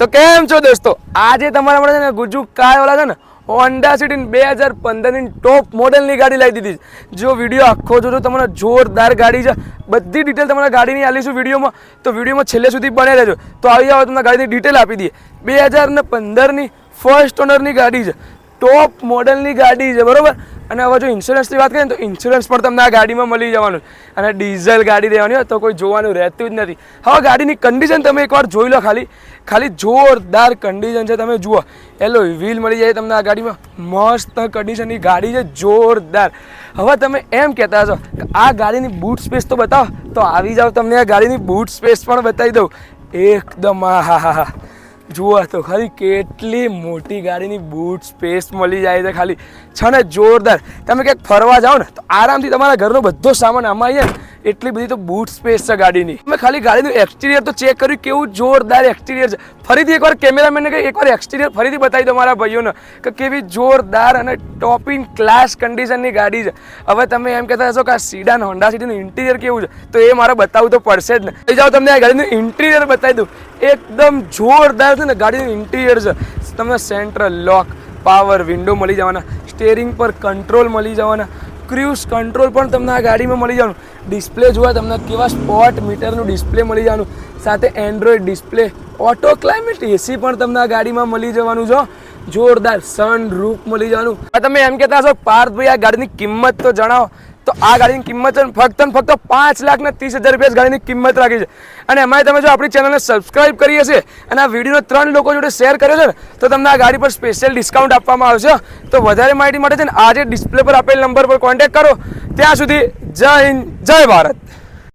તો કેમ છો દોસ્તો? આજે તમારા માટે છે ને ગુજુ ઓલા છે ને હોન્ડા સિટી બે હજાર પંદરની ટોપ મોડેલની ગાડી લાવી દીધી જો વીડિયો આખો જોજો, તમને જોરદાર ગાડી છે. બધી ડિટેલ તમારા ગાડીની આલીશું વિડીયોમાં. તો વિડીયોમાં છેલ્લે સુધી બને રહેજો. તો આવી આવે તમને ગાડીની ડિટેલ આપી દઈએ. બે હજાર ને પંદરની ફર્સ્ટ ઓનરની ગાડી છે. ટોપ મોડેલની ગાડી છે, બરોબર? અને હવે જો ઇન્સ્યોરન્સની વાત કરીએ તો ઇન્સ્યોરન્સ પણ તમને આ ગાડીમાં મળી જવાનું અને ડીઝલ ગાડી દેવાની હોય તો કોઈ જોવાનું રહેતું જ નથી. હવે ગાડીની કન્ડિશન તમે એકવાર જોઈ લો ખાલી. ખાલી જોરદાર કન્ડિશન છે. તમે જુઓ. એલો વ્હીલ મળી જાય તમને આ ગાડીમાં. મસ્ત કન્ડિશનની ગાડી છે. જોરદાર. હવે તમે એમ કહેતા હશો કે આ ગાડીની બૂટ સ્પેસ તો બતાવો. તો આવી જાઓ તમને આ ગાડીની બૂટ સ્પેસ પણ બતાવી દઉં. એકદમ હા હા હા. જુઓ તો ખાલી કેટલી મોટી ગાડીની બૂટ સ્પેસ મળી જાય છે ખાલી. છે ને જોરદાર. તમે ક્યાંક ફરવા જાઓ ને, તો આરામથી તમારા ઘરનો બધો સામાન આમાં આવી જાય ને એટલી બધી તો બૂટ સ્પેસ છે ગાડીની. મેં ખાલી ગાડીનું એક્સટિરિયર તો ચેક કર્યું, કેવું જોરદાર એક્સટિરિયર છે. ફરીથી એકવાર કેમેરામેનને કહી એકવાર એક્સટિરિયર ફરીથી બતાવી દો મારા ભાઈઓને, કે કેવી જોરદાર અને ટોપ ઇન ક્લાસ કન્ડિશનની ગાડી છે. હવે તમે એમ કહેતા હશો કે આ સીડાન હોન્ડા સિટીનું ઇન્ટિરિયર કેવું છે? તો એ મારે બતાવવું તો પડશે જ ને. લઈ જાઓ, તમને આ ગાડીનું ઇન્ટિરિયર બતાવી દઉં. એકદમ જોરદાર છે ને ગાડીનું ઇન્ટિરિયર છે. તમને સેન્ટ્રલ લોક પાવર વિન્ડો મળી જવાના. સ્ટેરિંગ પર કંટ્રોલ મળી જવાના. ક્રુઝ કંટ્રોલ પણ તમને આ ગાડીમાં મળી જવાનું. ડિસ્પ્લે જોવા તમને કેવા સ્પોટ મીટરનું ડિસ્પ્લે મળી જવાનું. સાથે Android display auto climate AC પણ તમને આ ગાડીમાં મળી જવાનું જો. જોરદાર સન રૂફ મળી જવાનું. તમે એમ કહેતા હશો પાર્થભાઈ આ ગાડીની કિંમત તો જણાવો. તો આ ગાડીની કિંમત છે ફક્ત ને ફક્ત પાંચ લાખ ને ત્રીસ હજાર રૂપિયા ગાડીની કિંમત રાખી છે. અને એમાં તમે જો આપણી ચેનલને સબસ્ક્રાઇબ કરી હશે અને આ વીડિયો ત્રણ લોકો જોડે શેર કર્યો છે ને, તો તમને આ ગાડી પર સ્પેશિયલ ડિસ્કાઉન્ટ આપવામાં આવશે. તો વધારે માહિતી માટે છે ને, આજે ડિસ્પ્લે પર આપેલ નંબર પર કોન્ટેક્ટ કરો. ત્યાં સુધી જય હિન્દ, જય ભારત.